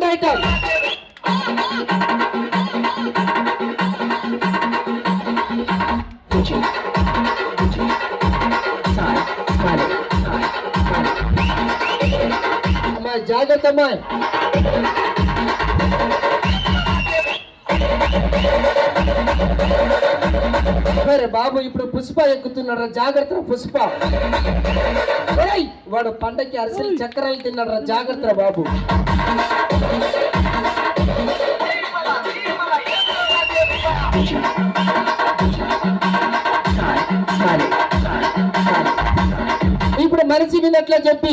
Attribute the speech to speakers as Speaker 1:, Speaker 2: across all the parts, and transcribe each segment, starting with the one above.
Speaker 1: Second item అమ్మాయి జాగ్రత్త అమ్మాయి Thank you. సరే బాబు ఇప్పుడు పుష్ప ఎక్కుతున్నాడు జాగ్రత్త పుష్ప! వాడు పండకి అరిసెలు చక్రాలు తిన్నాడు జాగ్రత్త బాబు. ఇప్పుడు మనిషి వినట్లే చెప్పి.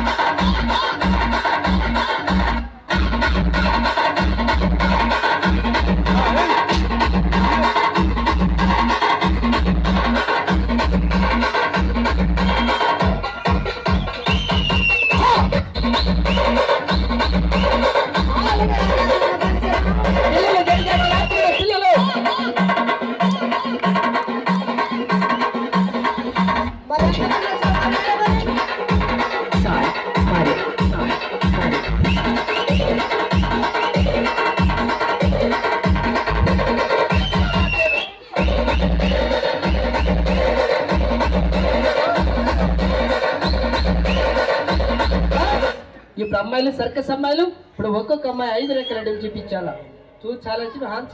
Speaker 1: ఇప్పుడు అమ్మాయిలు సర్కస్ అమ్మాయిలు ఇప్పుడు ఒక్కొక్క అమ్మాయి ఐదు రెక్కల అడుగు చూపించాలా? చూచాలని చెప్పి హాన్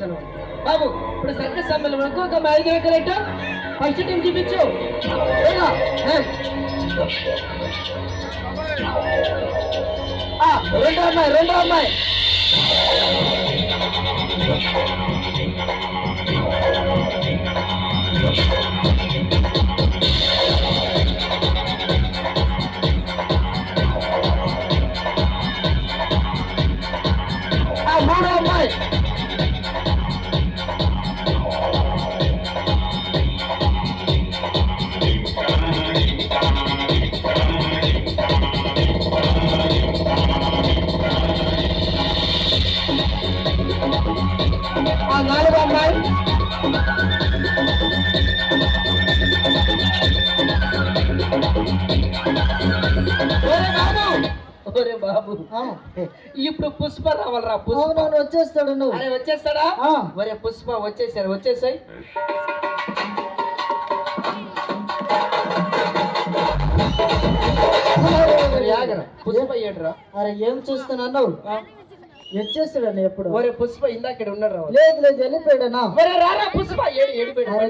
Speaker 1: బాబు ఇప్పుడు సర్కస్ అమ్మాయిలు ఒక్కొక్క అమ్మాయి ఐదు రెక్కల ఎట్టు? ఫస్ట్ టీం చూపించు. రెండో అమ్మాయి రెండో అమ్మాయి. ఆ, ఆ నాలుగో అమ్మాయి ఒరే బాబు. ఇప్పుడు పుష్ప రావాలరా పుష్ప.
Speaker 2: వచ్చేస్తాడు నువ్వు.
Speaker 1: అరే వచ్చేస్తాడా. ఒరే పుష్ప వచ్చేసారు వచ్చేసాయి. పుష్ప ఏడ్రా?
Speaker 2: అరే ఏం చూస్తున్నాను వచ్చేస్తాడని ఎప్పుడు
Speaker 1: ఒరే పుష్ప ఇందాక ఉన్నాడు
Speaker 2: లేదు లేదు వెళ్ళిపోయాడనా
Speaker 1: ఒరే రారా పుష్ప ఏడు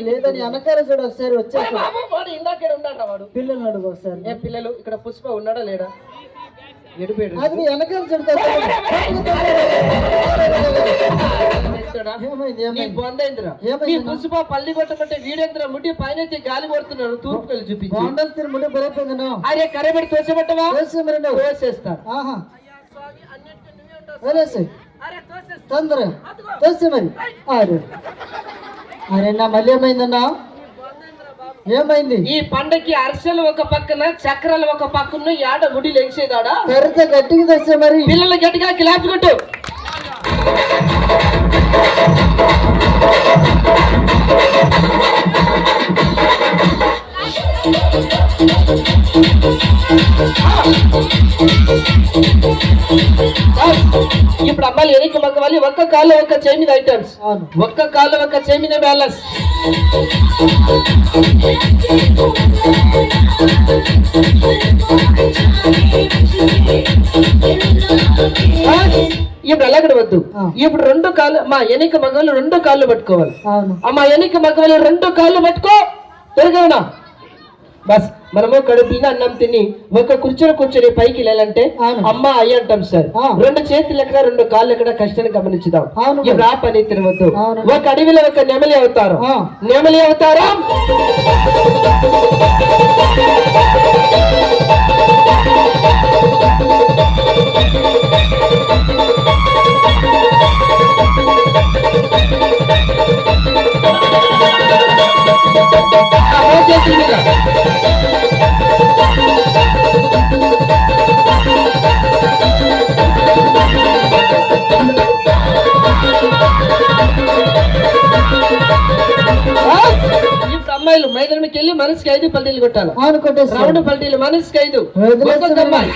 Speaker 2: లేదని వెనకాల చూడు ఒకసారి
Speaker 1: వాడు ఇందాక ఉన్నాడు వాడు
Speaker 2: పిల్లలు అడుగు ఒకసారి
Speaker 1: ఏ పిల్లలు ఇక్కడ పుష్ప ఉన్నాడా లేడా ఎడిపోయాడు
Speaker 2: అది వెనకాల చూడతా ఏమైంది
Speaker 1: నీ
Speaker 2: ఏమైంది
Speaker 1: బొందైందిరా
Speaker 2: ఏమైంది
Speaker 1: నీ
Speaker 2: నా?
Speaker 1: పుష్ప పల్లి కొట్టమంటే వీడేంద్ర ముట్టి పైన గాలి కొడుతున్నాడు తూర్పు వెళ్ళి చూపించి
Speaker 2: ముడి పడిపోయింది
Speaker 1: అరే
Speaker 2: మరి నువ్వు
Speaker 1: తోసేస్తారు
Speaker 2: ఆహా వేలేసి తొందర తోసి మరి అరే అరే నా మళ్ళీ ఏమైందన్నా? ఏమైంది?
Speaker 1: ఈ పండకి అరిసెలు ఒక పక్కన చక్రాలు ఒక పక్కన యాడ ముడి లెగిసేదాడా
Speaker 2: కర్రతో గట్టిగా తెస్తే మరి.
Speaker 1: పిల్లలు గట్టిగా క్లాప్స్ కొట్టు. ఇప్పుడు అమ్మాయిలు ఎనికి మగ్గవాలి ఒక్క కాళ్ళు ఒక్క చేయి మీద ఐటమ్స్. ఒక్క కాళ్ళు ఒక్క చేయి మీద బ్యాలెన్స్. ఇప్పుడు అలాగడ వద్దు. ఇప్పుడు రెండు కాళ్ళు మా ఎనిక మగవాళ్ళు రెండు కాళ్ళు పట్టుకోవాలి.
Speaker 2: అవును.
Speaker 1: అమ్మ ఎనిక మగవాళ్ళు రెండు కాళ్ళు పట్టుకో. తిరగనా? బస్. మనము కడుపులో అన్నం తిని ఒక కుర్చీలో కూర్చొని పైకి వెళ్ళాలంటే. అమ్మ అయ్యి అంటాం సార్. రెండు చేతులు ఎక్కడ రెండు కాళ్ళు ఎక్కడ కష్టాన్ని గమనించుదాం ఆ పని తినవద్దు. ఒక అడవిలో ఒక నెమలి అవుతారు. నెమలి అవుతారా అమ్మాయిలు మైదానంకి వెళ్ళి మనసుకి ఐదు పల్టీలు కొట్టాలి.
Speaker 2: అవును కొట్టేస్తా
Speaker 1: రౌండ్ పల్టీలు మనసుకి ఐదు. ఒక్కొక్క అమ్మాయి.